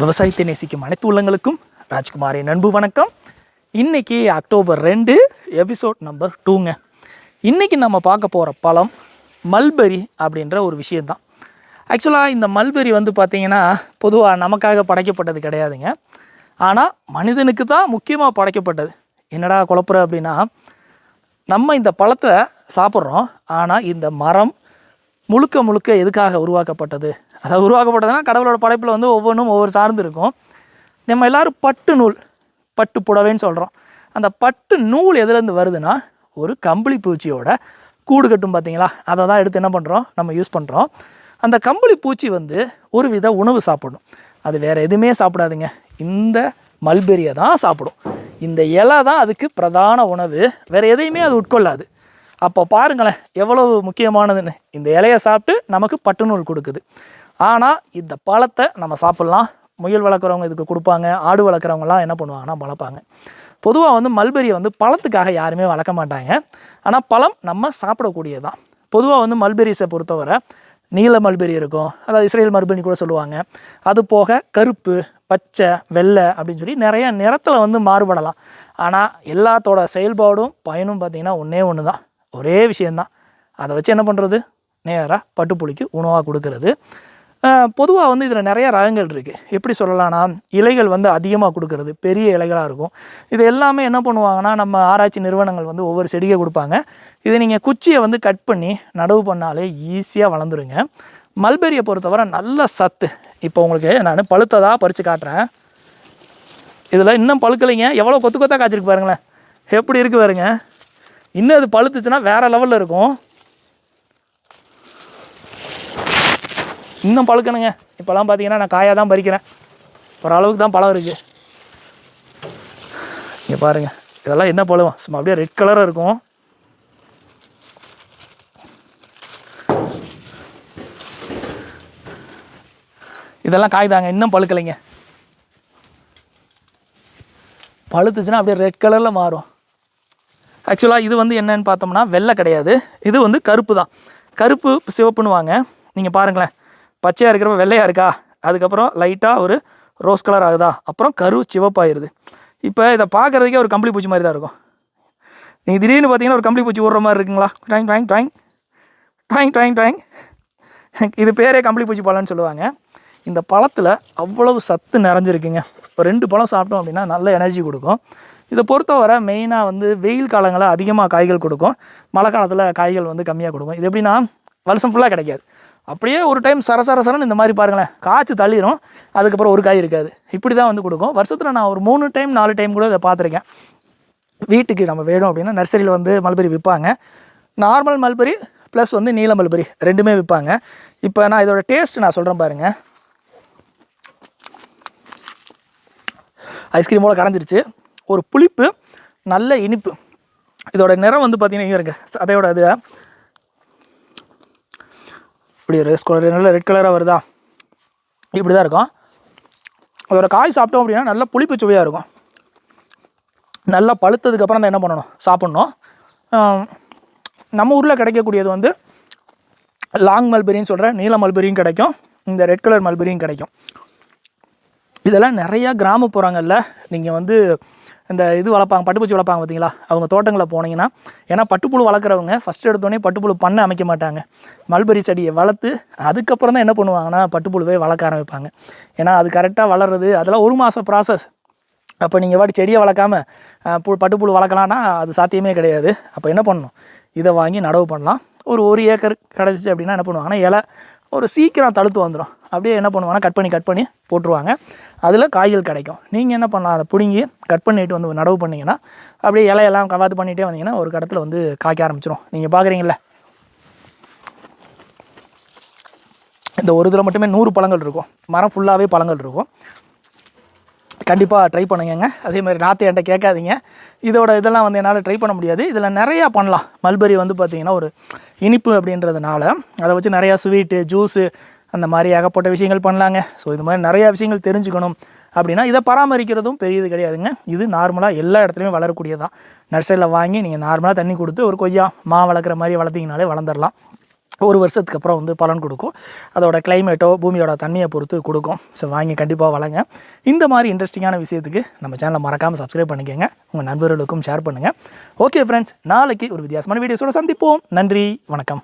விவசாயத்தை நேசிக்கும் அனைத்து உள்ளங்களுக்கும் ராஜ்குமாரின் அன்பு வணக்கம். இன்னைக்கு அக்டோபர் ரெண்டு எபிசோட் நம்பர் டூங்க இன்னைக்கு நம்ம பார்க்க போகிற பழம் மல்பெரி அப்படின்ற ஒரு விஷயந்தான் ஆக்சுவலாக இந்த மல்பெரி வந்து பார்த்திங்கன்னா பொதுவாக நமக்காக படைக்கப்பட்டது கிடையாதுங்க. ஆனால் மனிதனுக்கு தான் முக்கியமாக படைக்கப்பட்டது. என்னடா குழப்புற அப்படின்னா நம்ம இந்த பழத்தை சாப்பிட்றோம் ஆனால் இந்த மரம் முழுக்க முழுக்க எதுக்காக உருவாக்கப்பட்டது? அதாவது உருவாக்கப்பட்டதுன்னா கடவுளோட படைப்பில் வந்து ஒவ்வொன்றும் ஒவ்வொரு சார்ந்து இருக்கும். நம்ம எல்லோரும் பட்டு நூல் பட்டு புடவைன்னு சொல்கிறோம் அந்த பட்டு நூல் எதுலேருந்து வருதுன்னா ஒரு கம்பளி பூச்சியோட கூடு கட்டும் பார்த்தீங்களா? அதை தான் எடுத்து என்ன பண்ணுறோம் நம்ம யூஸ் பண்ணுறோம் அந்த கம்பளி பூச்சி வந்து ஒரு வித உணவு சாப்பிடணும். அது வேறு எதுவுமே சாப்பிடாதுங்க. இந்த மல்பெரியை தான் சாப்பிடும். இந்த இலை தான் அதுக்கு பிரதான உணவு. வேறு எதையுமே அது உட்கொள்ளாது. அப்போ பாருங்களேன் எவ்வளவு முக்கியமானதுன்னு. இந்த இலையை சாப்பிட்டு நமக்கு பட்டுநூல் கொடுக்குது. ஆனால் இந்த பழத்தை நம்ம சாப்பிட்லாம். முயல் வளர்க்குறவங்க இதுக்கு கொடுப்பாங்க ஆடு வளர்க்குறவங்கலாம் என்ன பண்ணுவாங்கன்னா வளர்ப்பாங்க. பொதுவாக வந்து மல்பெரியை வந்து பழத்துக்காக யாருமே வளர்க்க மாட்டாங்க. ஆனால் பழம் நம்ம சாப்பிடக்கூடியது தான் பொதுவாக வந்து மல்பெரிஸை பொறுத்தவரை நீல மல்பெரி இருக்கும் அதாவது இஸ்ரேல் மல்பெரி கூட சொல்லுவாங்க. அது போக கருப்பு பச்சை வெள்ளை அப்படின்னு சொல்லி நிறைய நிறத்தில் வந்து மாறுபடலாம். ஆனால் எல்லாத்தோட செயல்பாடும் பயனும் பார்த்திங்கன்னா ஒன்றே ஒன்று தான் ஒரே விஷயந்தான். அதை வச்சு என்ன பண்ணுறது நேராக பட்டுப்புளிக்கு உணவாக கொடுக்கறது. பொதுவாக வந்து இதில் நிறைய ரகங்கள் இருக்குது எப்படி சொல்லலாம்னா இலைகள் வந்து அதிகமாக கொடுக்கறது. பெரிய இலைகளாக இருக்கும். இது எல்லாமே என்ன பண்ணுவாங்கன்னா நம்ம ஆராய்ச்சி நிறுவனங்கள் வந்து ஒவ்வொரு செடியை கொடுப்பாங்க. இதை நீங்கள் குச்சியை வந்து கட் பண்ணி நடவு பண்ணாலே ஈஸியாக வளர்ந்துருங்க. மல்பெரியை பொறுத்தவரை நல்ல சத்து. இப்போ உங்களுக்கு நான் பழுத்ததாக பறித்து காட்டுறேன். இதில் இன்னும் பழுக்கலைங்க. எவ்வளோ கொத்து கொத்தாக காய்ச்சிருக்கு பாருங்களேன். எப்படி இருக்குது பாருங்கள் இன்னும் அது பழுத்துச்சுன்னா வேறு லெவலில் இருக்கும். இன்னும் பழுக்கணுங்க. இப்போலாம் பார்த்தீங்கன்னா நான் காயாக தான் பறிக்கிறேன். ஓரளவுக்கு தான் பழம் இருக்குது இங்கே பாருங்கள் இதெல்லாம் என்ன பழுவம்? சும்மா அப்படியே ரெட் கலராக இருக்கும். இதெல்லாம் காய் தாங்க இன்னும் பழுக்கலைங்க. பழுத்துச்சுன்னா அப்படியே ரெட் கலரில் மாறும். ஆக்சுவலாக இது வந்து என்னன்னு பார்த்தோம்னா வெள்ளை கிடையாது. இது வந்து கருப்பு தான். கருப்பு சிவப்புன்னு வாங்க நீங்கள் பாருங்களேன். பச்சையாக இருக்கிறப்ப வெள்ளையாக இருக்கா? அதுக்கப்புறம் லைட்டாக ஒரு ரோஸ் கலர் ஆகுதா? அப்புறம் கரு சிவப்பாயிருது. இப்போ இதை பார்க்குறதுக்கே ஒரு கம்பளி பூச்சி மாதிரி தான் இருக்கும். நீங்கள் திடீர்னு பார்த்தீங்கன்னா ஒரு கம்பளி பூச்சி விடுற மாதிரி இருக்குங்களா? டாயிங் டாங் டாங் டாங் டாங் டாங் இது பேரே கம்பளி பூச்சி பழம்னு சொல்லுவாங்க. இந்த பழத்தில் அவ்வளவு சத்து நிறைஞ்சிருக்குங்க. இப்போ ரெண்டு பழம் சாப்பிட்டோம் அப்படின்னா நல்ல எனர்ஜி கொடுக்கும். இதை பொறுத்தவரை மெயினாக வந்து வெயில் காலங்களில் அதிகமாக காய்கள் கொடுக்கும். மழை காலத்தில் காய்கள் வந்து கம்மியாக கொடுக்கும். இது எப்படின்னா வருஷம் ஃபுல்லாக கிடைக்காது. அப்படியே ஒரு டைம் சர சர சரன்னு இந்த மாதிரி பாருங்களேன். காய்ச்சி தள்ளிடும் அதுக்கப்புறம் ஒரு காய் இருக்காது. இப்படி தான் வந்து கொடுக்கும். வருஷத்தில் நான் ஒரு மூணு டைம் நாலு டைம் கூட இதை பார்த்துருக்கேன். வீட்டுக்கு நம்ம வேணும் அப்படின்னா நர்சரியில் வந்து மல்பெரி விற்பாங்க. நார்மல் மல்பெரி ப்ளஸ் வந்து நீல மல்பெரி ரெண்டுமே விற்பாங்க. இப்போ நான் இதோட டேஸ்ட் நான் சொல்கிறேன் பாருங்கள் ஐஸ்கிரீமோட கரைஞ்சிருச்சு. ஒரு புளிப்பு நல்ல இனிப்பு. இதோட நிறம் வந்து பார்த்தீங்கன்னா இங்கே இருங்க அதையோட அது இப்படி ரெஸ் கலர் நல்ல ரெட் கலராக வருதா? இப்படி தான் இருக்கும். அதோட காய் சாப்பிட்டோம் அப்படின்னா நல்ல புளிப்பு சுவையாக இருக்கும். நல்லா பழுத்ததுக்கப்புறம் தான் என்ன பண்ணணும்? சாப்பிட்ணும். நம்ம ஊரில் கிடைக்கக்கூடியது வந்து லாங் மல்பெரின்னு சொல்கிற நீல மல்பெரியும் கிடைக்கும். இந்த ரெட் கலர் மல்பெரியும் கிடைக்கும். இதெல்லாம் நிறையா கிராமப்புறங்களில் நீங்கள் வந்து இந்த இது வளர்ப்பாங்க பட்டுப்பூச்சி வளர்ப்பாங்க பார்த்தீங்களா? அவங்க தோட்டங்களில் போனீங்கன்னா ஏன்னா பட்டுப்புழு வளர்க்குறவங்க ஃபஸ்ட் எடுத்தோடனே பட்டுப்புழு பண்ண அமைக்க மாட்டாங்க. மல்பெரி செடியை வளர்த்து அதுக்கப்புறம் தான் என்ன பண்ணுவாங்கன்னா பட்டுப்புழுவே வளர்க்க ஆரம்பிப்பாங்க. ஏன்னா அது கரெக்டாக வளர்றது அதெல்லாம் ஒரு மாதம் ப்ராசஸ் அப்போ நீங்கள் வாட்டி செடியை வளர்க்காம பு பட்டுப்புழு வளர்க்கலான்னா அது சாத்தியமே கிடையாது. அப்போ என்ன பண்ணணும்? இதை வாங்கி நடவு பண்ணலாம். ஒரு ஒரு ஏக்கர் கிடச்சிச்சு அப்படின்னா என்ன பண்ணுவாங்கன்னா இலை ஒரு சீக்கிரம் தழுத்து வந்துடும் அப்படியே என்ன பண்ணுவாங்கன்னா கட் பண்ணி கட் பண்ணி போட்டுருவாங்க. அதில் காய்கள் கிடைக்கும். நீங்கள் என்ன பண்ணலாம் அதை பிடுங்கி கட் பண்ணிட்டு வந்து நடவு பண்ணிங்கன்னா அப்படியே இலையெல்லாம் கவாத்து பண்ணிகிட்டே வந்தீங்கன்னா ஒரு கடத்தில் வந்து காய்க்க ஆரம்பிச்சிடும் நீங்கள் பார்க்குறீங்கள இந்த ஒரு இதில் மட்டுமே நூறு பழங்கள் இருக்கும். மரம் ஃபுல்லாகவே பழங்கள் இருக்கும். கண்டிப்பாக ட்ரை பண்ணுங்கங்க. அதே மாதிரி நாற்று என்கிட்ட கேட்காதீங்க. இதோட இதெல்லாம் வந்து என்னால் ட்ரை பண்ண முடியாது. இதில் நிறையா பண்ணலாம். மல்பெரி வந்து பார்த்திங்கன்னா ஒரு இனிப்பு அப்படின்றதுனால அதை வச்சு நிறையா ஸ்வீட்டு ஜூஸு அந்த மாதிரி ஏகப்பட்ட விஷயங்கள் பண்ணலாங்க. ஸோ இது மாதிரி நிறையா விஷயங்கள் தெரிஞ்சுக்கணும். அப்படின்னா இதை பராமரிக்கிறதும் பெரியது கிடையாதுங்க. இது நார்மலாக எல்லா இடத்துலையுமே வளரக்கூடியதான் நர்சரியில் வாங்கி நீங்கள் நார்மலாக தண்ணி கொடுத்து ஒரு கொய்யா மா வளர்க்குற மாதிரி வளர்த்திங்கனாலே வளர்ந்துடலாம் ஒரு வருஷத்துக்கு அப்புறம் வந்து பலன் கொடுக்கும். அதோட கிளைமேட்டோ பூமியோட தன்மையை பொறுத்து கொடுக்கும். ஸோ வாங்கி கண்டிப்பாக வளங்க. இந்த மாதிரி இன்ட்ரெஸ்டிங்கான விஷயத்துக்கு நம்ம சேனலை மறக்காமல் சப்ஸ்கிரைப் பண்ணிக்கோங்க. உங்கள் நண்பர்களுக்கும் ஷேர் பண்ணுங்கள் ஓகே ஃப்ரெண்ட்ஸ் நாளைக்கு ஒரு வித்தியாசமான வீடியோஸோட சந்திப்போம். நன்றி. வணக்கம்.